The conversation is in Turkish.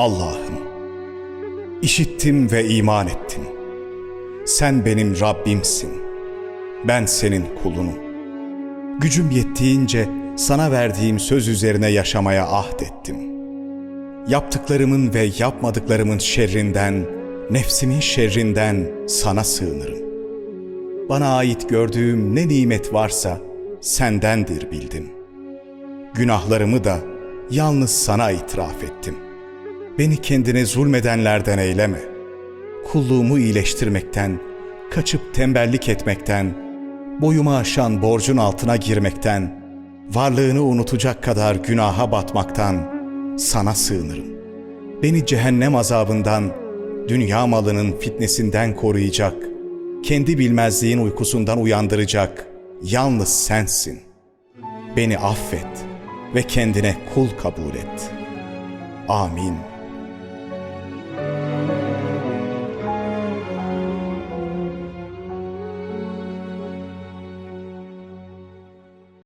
Allah'ım, işittim ve iman ettim. Sen benim Rabbimsin. Ben senin kulunum. Gücüm yettiğince sana verdiğim söz üzerine yaşamaya ahdettim. Yaptıklarımın ve yapmadıklarımın şerrinden, nefsimin şerrinden sana sığınırım. Bana ait gördüğüm ne nimet varsa sendendir bildim. Günahlarımı da yalnız sana itiraf ettim. Beni kendine zulmedenlerden eyleme. Kulluğumu iyileştirmekten, kaçıp tembellik etmekten, boyumu aşan borcun altına girmekten, varlığını unutacak kadar günaha batmaktan sana sığınırım. Beni cehennem azabından, dünya malının fitnesinden koruyacak, kendi bilmezliğin uykusundan uyandıracak yalnız sensin. Beni affet ve kendine kul kabul et. Amin.